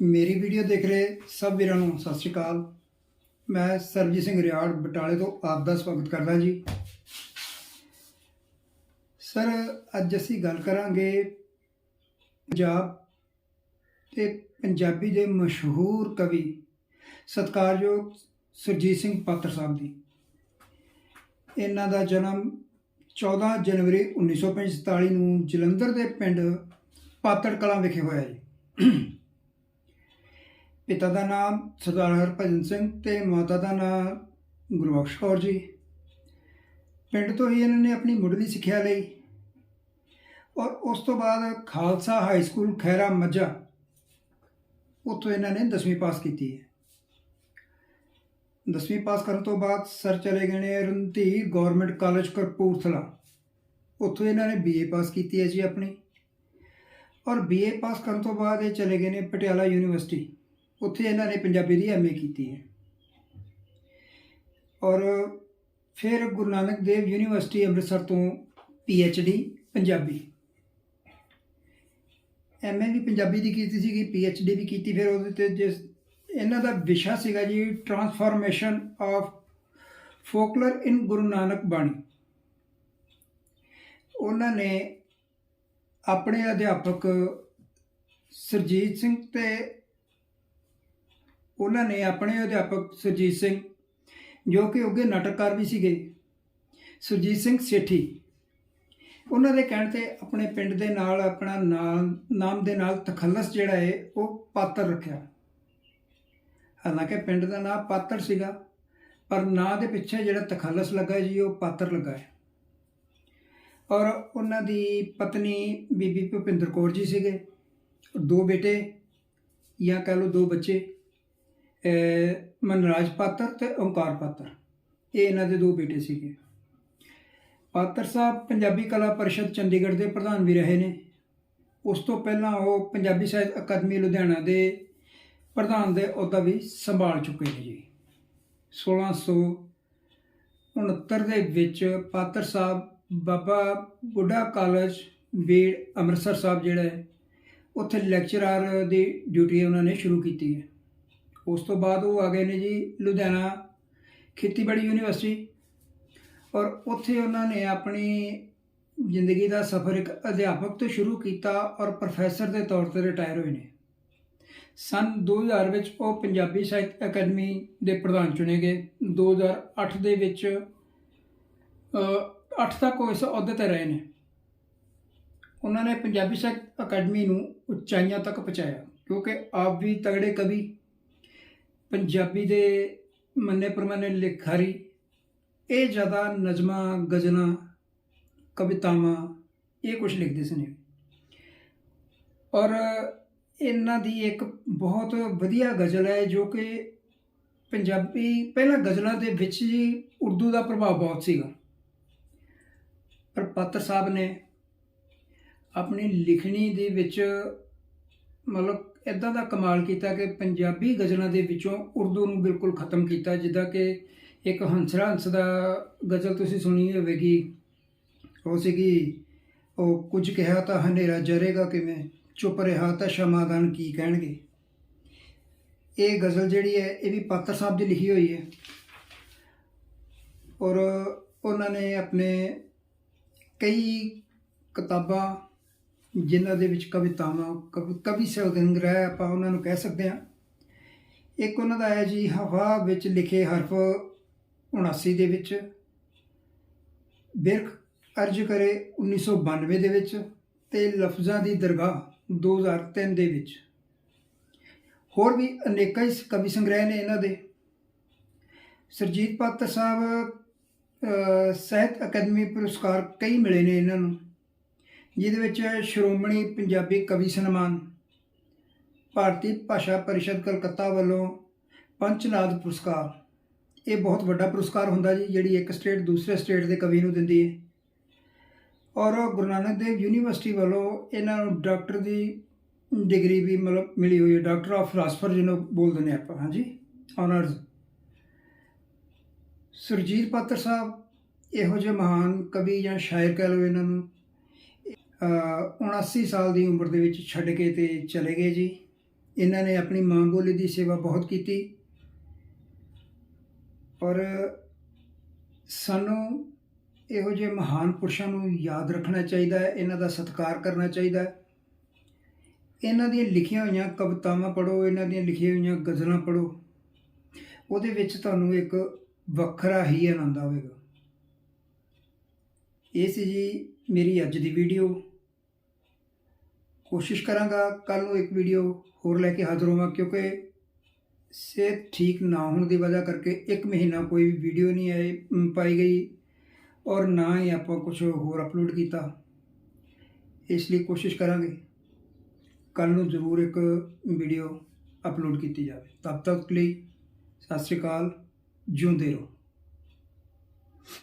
ਮੇਰੀ ਵੀਡੀਓ ਦੇਖ ਰਹੇ ਸਭ ਵੀਰਾਂ ਨੂੰ ਸਤਿ ਸ਼੍ਰੀ ਅਕਾਲ। ਮੈਂ ਸਰਜੀਤ ਸਿੰਘ ਰਿਆੜ ਬਟਾਲੇ ਤੋਂ ਆਪ ਦਾ ਸਵਾਗਤ ਕਰਦਾ ਜੀ। ਸਰ, ਅੱਜ ਅਸੀਂ ਗੱਲ ਕਰਾਂਗੇ ਪੰਜਾਬ ਤੇ ਪੰਜਾਬੀ ਦੇ ਮਸ਼ਹੂਰ ਕਵੀ ਸਤਿਕਾਰਯੋਗ ਸੁਰਜੀਤ ਸਿੰਘ ਪਾਤਰ ਸਾਹਿਬ ਦੀ। ਇਹਨਾਂ ਦਾ ਜਨਮ 14 ਜਨਵਰੀ 1945 ਨੂੰ ਜਲੰਧਰ ਦੇ ਪਿੰਡ ਪਾਤੜ ਕਲਾਂ ਵਿਖੇ ਹੋਇਆ ਜੀ। ਪਿਤਾ ਦਾ ਨਾਮ ਸਰਦਾਰ ਹਰਭਜਨ ਸਿੰਘ ਤੇ ਮਾਤਾ ਦਾ ਨਾਮ ਗੁਰਬਖਸ਼ ਕੌਰ ਜੀ। ਪਿੰਡ ਤੋਂ ਹੀ ਇਹਨਾਂ ਨੇ ਆਪਣੀ ਮੁੱਢਲੀ ਸਿੱਖਿਆ ਲਈ। ਔਰ ਉਸ ਤੋਂ ਬਾਅਦ ਖਾਲਸਾ ਹਾਈ ਸਕੂਲ ਖੈਰਾ ਮੱਝਾ ਉੱਥੋਂ ਇਹਨਾਂ ਨੇ 10ਵੀਂ ਪਾਸ ਕੀਤੀ ਹੈ। 10ਵੀਂ ਪਾਸ ਕਰਨ ਤੋਂ ਬਾਅਦ ਸਰ ਚਲੇ ਗਏ ਨੇ ਰਣਧੀਰ ਗਵਰਨਮੈਂਟ ਕਾਲਜ ਕਪੂਰਥਲਾ ਉੱਥੋਂ ਇਹਨਾਂ ਨੇ ਬੀਏ ਪਾਸ ਕੀਤੀ ਹੈ ਜੀ ਆਪਣੀ। ਔਰ ਬੀਏ ਪਾਸ ਕਰਨ ਤੋਂ ਬਾਅਦ ਇਹ ਚਲੇ ਗਏ ਨੇ ਪਟਿਆਲਾ ਯੂਨੀਵਰਸਿਟੀ। ਉੱਥੇ ਇਹਨਾਂ ਨੇ ਪੰਜਾਬੀ ਦੀ ਐਮਏ ਕੀਤੀ ਹੈ। ਔਰ ਫਿਰ ਗੁਰੂ ਨਾਨਕ ਦੇਵ ਯੂਨੀਵਰਸਿਟੀ ਅੰਮ੍ਰਿਤਸਰ ਤੋਂ ਡੀ ਪੰਜਾਬੀ। ਐਮਏ ਵੀ ਪੰਜਾਬੀ ਦੀ ਕੀਤੀ ਸੀਗੀ ਡੀ ਵੀ ਕੀਤੀ, ਫਿਰ ਉਹਦੇ ਤੇ ਜਿਸ ਇਹਨਾਂ ਦਾ ਵਿਸ਼ਾ ਸੀਗਾ ਜੀ transformation of folklore in Guru Nanak Bani. ਉਹਨਾਂ ਨੇ ਆਪਣੇ ਅਧਿਆਪਕ ਸਰਜੀਤ ਸਿੰਘ ਤੇ ਉਹਨਾਂ ਨੇ ਆਪਣੇ ਅਧਿਆਪਕ ਸੁਰਜੀਤ ਸਿੰਘ, ਜੋ ਕਿ ਉੱਗੇ ਨਾਟਕਕਾਰ ਵੀ ਸੀਗੇ, ਸੁਰਜੀਤ ਸਿੰਘ ਸੇਠੀ, ਉਹਨਾਂ ਦੇ ਕਹਿਣ ਤੇ ਆਪਣੇ ਪਿੰਡ ਦੇ ਨਾਲ ਆਪਣਾ ਨਾਮ ਨਾਮ ਦੇ ਨਾਲ ਤਖੱਲਸ ਜਿਹੜਾ ਹੈ ਉਹ ਪਾਤਰ ਰੱਖਿਆ। ਹਾਲਾਂਕਿ ਪਿੰਡ ਦਾ ਨਾਮ ਪਾਤਰ ਸੀਗਾ, ਪਰ ਨਾਂ ਦੇ ਪਿੱਛੇ ਜਿਹੜਾ ਤਖੱਲਸ ਲੱਗਾ ਜੀ, ਉਹ ਪਾਤਰ ਲੱਗਾ ਹੈ ਔਰ ਉਹਨਾਂ ਦੀ ਪਤਨੀ ਬੀਬੀ ਭੁਪਿੰਦਰ ਕੌਰ ਜੀ ਸੀਗੇ, ਦੋ ਬੇਟੇ, ਜਾਂ ਕਹ ਲਓ ਦੋ ਬੱਚੇ। ਮਨਰਾਜ ਪਾਤਰ ਤੇ ਓਂਕਾਰ ਪਾਤਰ। ਇਹ ਇਹਨਾਂ ਦੇ ਦੋ ਬੇਟੇ ਸੀਗੇ। ਪਾਤਰ ਸਾਹਿਬ ਪੰਜਾਬੀ ਕਲਾ ਪਰਿਸ਼ਦ ਚੰਡੀਗੜ੍ਹ ਦੇ ਪ੍ਰਧਾਨ ਵੀ ਰਹੇ ਨੇ। ਉਸ ਤੋਂ ਪਹਿਲਾਂ ਉਹ ਪੰਜਾਬੀ ਸਾਹਿਤ ਅਕਾਦਮੀ ਲੁਧਿਆਣਾ ਦੇ ਪ੍ਰਧਾਨ ਦੇ ਅਹੁਦਾ ਵੀ ਸੰਭਾਲ ਚੁੱਕੇ ਨੇ ਜੀ। 1669 ਦੇ ਵਿੱਚ ਪਾਤਰ ਸਾਹਿਬ ਬਾਬਾ ਬੁੱਢਾ ਕਾਲਜ ਬੀੜ ਅੰਮ੍ਰਿਤਸਰ ਸਾਹਿਬ ਜਿਹੜਾ ਹੈ, ਉੱਥੇ ਲੈਕਚਰਰ ਦੀ ਡਿਊਟੀ ਉਹਨਾਂ ਨੇ ਸ਼ੁਰੂ ਕੀਤੀ ਹੈ। ਉਸ ਤੋਂ ਬਾਅਦ ਉਹ ਆ ਗਏ ਨੇ ਜੀ ਲੁਧਿਆਣਾ ਖੇਤੀਬਾੜੀ ਯੂਨੀਵਰਸਿਟੀ। ਔਰ ਉੱਥੇ ਉਹਨਾਂ ਨੇ ਆਪਣੀ ਜ਼ਿੰਦਗੀ ਦਾ ਸਫ਼ਰ ਇੱਕ ਅਧਿਆਪਕ ਤੋਂ ਸ਼ੁਰੂ ਕੀਤਾ ਔਰ ਪ੍ਰੋਫੈਸਰ ਦੇ ਤੌਰ ਤੇ ਰਿਟਾਇਰ ਹੋਏ ਨੇ। ਸਨ 2000 ਵਿੱਚ ਉਹ ਪੰਜਾਬੀ ਸਾਹਿਤ ਅਕੈਡਮੀ ਦੇ ਪ੍ਰਧਾਨ ਚੁਣੇ ਗਏ। 2008 ਦੇ ਵਿੱਚ 8 ਤੱਕ ਉਹ ਇਸ ਅਹੁਦੇ ਤੇ ਰਹੇ ਨੇ। ਉਹਨਾਂ ਨੇ ਪੰਜਾਬੀ ਸਾਹਿਤ ਅਕੈਡਮੀ ਨੂੰ ਉਚਾਈਆਂ ਤੱਕ ਪਹੁੰਚਾਇਆ, ਕਿਉਂਕਿ ਆਪ ਵੀ ਤਗੜੇ ਕਵੀ ਪੰਜਾਬੀ ਦੇ ਮੰਨੇ ਪ੍ਰਮਾਣੇ ਲਿਖਾਰੀ, ਇਹ ਜ਼ਿਆਦਾ ਨਜ਼ਮਾਂ, ਗਜ਼ਲਾਂ, ਕਵਿਤਾਵਾਂ, ਇਹ ਕੁਝ ਲਿਖਦੇ ਸਨ ਔਰ ਇਹਨਾਂ ਦੀ ਇੱਕ ਬਹੁਤ ਵਧੀਆ ਗਜ਼ਲ ਹੈ ਜੋ ਕਿ ਪੰਜਾਬੀ ਪਹਿਲਾਂ ਗਜ਼ਲਾਂ ਦੇ ਵਿੱਚ ਹੀ ਉਰਦੂ ਦਾ ਪ੍ਰਭਾਵ ਬਹੁਤ ਸੀਗਾ। ਪਰ ਪਾਤਰ ਸਾਹਿਬ ਨੇ ਆਪਣੀ ਲਿਖਣੀ ਦੇ ਵਿੱਚ ਮਤਲਬ ਇਦਾਂ ਦਾ ਕਮਾਲ ਕੀਤਾ ਕਿ ਪੰਜਾਬੀ ਗਜ਼ਲਾਂ ਦੇ ਵਿੱਚੋਂ ਉਰਦੂ ਨੂੰ ਬਿਲਕੁਲ ਖਤਮ ਕੀਤਾ, ਜਿੱਦਾਂ ਕਿ ਇੱਕ ਹੰਸਰਾ ਹੰਸ ਦਾ ਗਜ਼ਲ ਤੁਸੀਂ ਸੁਣੀ ਹੋਵੇਗੀ। ਉਹ ਸੀਗੀ, ਉਹ ਕੁਝ ਕਿਹਾ ਤਾਂ ਹਨੇਰਾ ਜਰੇਗਾ ਕਿਵੇਂ? ਚੁੱਪ ਰਿਹਾ ਤਾਂ ਸ਼ਮਾਦਾਨ ਕੀ ਕਹਿਣਗੇ? ਇਹ ਗਜ਼ਲ ਜਿਹੜੀ ਹੈ, ਇਹ ਵੀ ਪਾਤਰ ਸਾਹਿਬ ਦੀ ਲਿਖੀ ਹੋਈ ਹੈ। ਔਰ ਉਹਨਾਂ ਨੇ ਆਪਣੇ ਕਈ ਕਿਤਾਬਾਂ ਜਿਨ੍ਹਾਂ ਦੇ ਵਿੱਚ ਕਵਿਤਾਵਾਂ, ਕਵ- ਕਵੀ ਸੰਗ੍ਰਹਿ ਆਪਾਂ ਉਹਨਾਂ ਨੂੰ ਕਹਿ ਸਕਦੇ ਹਾਂ। ਇੱਕ ਉਹਨਾਂ ਦਾ ਹੈ ਜੀ, ਹਵਾ ਵਿੱਚ ਲਿਖੇ ਹਰਫ 79 ਦੇ ਵਿੱਚ। ਬਿਰਖ ਅਰਜ ਕਰੇ 1992 ਦੇ ਵਿੱਚ ਤੇ ਲਫ਼ਜ਼ਾਂ ਦੀ ਦਰਗਾਹ 2003 ਦੇ ਵਿੱਚ। ਹੋਰ ਵੀ ਅਨੇਕਾਂ ਹੀ ਕਵੀ ਸੰਗ੍ਰਹਿ ਨੇ ਇਹਨਾਂ ਦੇ। ਸਰਜੀਤ ਪਾਤਰ ਸਾਹਿਬ ਸਾਹਿਤ ਅਕਾਦਮੀ ਪੁਰਸਕਾਰ ਕਈ ਮਿਲੇ ਨੇ ਇਹਨਾਂ ਨੂੰ। ਜਿਹਦੇ ਵਿੱਚ ਸ਼੍ਰੋਮਣੀ ਪੰਜਾਬੀ ਕਵੀ ਸਨਮਾਨ, ਭਾਰਤੀ ਭਾਸ਼ਾ ਪਰਿਸ਼ਦ ਕਲਕੱਤਾ ਵੱਲੋਂ ਪੰਚਨਾਦ ਪੁਰਸਕਾਰ। ਇਹ ਬਹੁਤ ਵੱਡਾ ਪੁਰਸਕਾਰ ਹੁੰਦਾ ਜੀ, ਜਿਹੜੀ ਇੱਕ ਸਟੇਟ ਦੂਸਰੇ ਸਟੇਟ ਦੇ ਕਵੀ ਨੂੰ ਦਿੰਦੀ ਹੈ। ਔਰ ਗੁਰੂ ਨਾਨਕ ਦੇਵ ਯੂਨੀਵਰਸਿਟੀ ਵੱਲੋਂ ਇਹਨਾਂ ਨੂੰ ਡਾਕਟਰ ਦੀ ਡਿਗਰੀ ਵੀ ਮਤਲਬ ਮਿਲੀ ਹੋਈ ਹੈ, ਡਾਕਟਰ ਆਫ ਫਿਲਾਸਫਰ ਜਿਹਨੂੰ ਬੋਲਦੇ ਨੇ ਆਪਾਂ, ਹਾਂਜੀ? ਆਨਰਸ ਸੁਰਜੀਤ ਪਾਤਰ ਸਾਹਿਬ ਇਹੋ ਜਿਹੇ ਮਹਾਨ ਕਵੀ ਜਾਂ ਸ਼ਾਇਰ ਕਹਿ ਲਓ ਇਹਨਾਂ ਨੂੰ 79 ਸਾਲ ਦੀ ਉਮਰ ਦੇ ਵਿੱਚ ਛੱਡ ਕੇ ਤੇ ਚਲੇ ਗਏ ਜੀ। ਇਹਨਾਂ ਨੇ ਆਪਣੀ ਮਾਂ ਬੋਲੀ ਦੀ ਸੇਵਾ ਬਹੁਤ ਕੀਤੀ। ਪਰ ਸਾਨੂੰ ਇਹੋ ਜਿਹੇ ਮਹਾਨ ਪੁਰਸ਼ਾਂ ਨੂੰ ਯਾਦ ਰੱਖਣਾ ਚਾਹੀਦਾ ਹੈ, ਇਹਨਾਂ ਦਾ ਸਤਿਕਾਰ ਕਰਨਾ ਚਾਹੀਦਾ ਹੈ। ਇਹਨਾਂ ਦੀਆਂ ਲਿਖੀਆਂ ਹੋਈਆਂ ਕਵਿਤਾਵਾਂ ਪੜ੍ਹੋ, ਇਹਨਾਂ ਦੀਆਂ ਲਿਖੀਆਂ ਹੋਈਆਂ ਗਜ਼ਲਾਂ ਪੜ੍ਹੋ। ਉਹਦੇ ਵਿੱਚ ਤੁਹਾਨੂੰ ਇੱਕ ਵੱਖਰਾ ਹੀ ਆਨੰਦ ਆਵੇਗਾ। ਇਹ ਸੀ ਜੀ ਮੇਰੀ ਅੱਜ ਦੀ ਵੀਡੀਓ ਕੋਸ਼ਿਸ਼ ਕਰਾਂਗਾ ਕੱਲ ਨੂੰ ਇੱਕ ਵੀਡੀਓ ਹੋਰ ਲੈ ਕੇ ਹਾਜ਼ਰ ਹੋਵਾਂ, ਕਿਉਂਕਿ ਸਿਹਤ ਠੀਕ ਨਾ ਹੋਣ ਦੀ ਵਜ੍ਹਾ ਕਰਕੇ ਇੱਕ ਮਹੀਨਾ ਕੋਈ ਵੀ ਵੀਡੀਓ ਨਹੀਂ ਆਈ ਪਾਈ ਗਈ ਔਰ ਨਾ ਹੀ ਆਪਾਂ ਕੁਝ ਹੋਰ ਅਪਲੋਡ ਕੀਤਾ। ਇਸ ਲਈ ਕੋਸ਼ਿਸ਼ ਕਰਾਂਗੇ ਕੱਲ ਨੂੰ ਜ਼ਰੂਰ ਇੱਕ ਵੀਡੀਓ ਅਪਲੋਡ ਕੀਤੀ ਜਾਵੇ। ਤਦ ਤੱਕ ਲਈ ਸਤਿ ਸ਼੍ਰੀ ਅਕਾਲ, ਜਿਉਂਦੇ ਰਹੋ।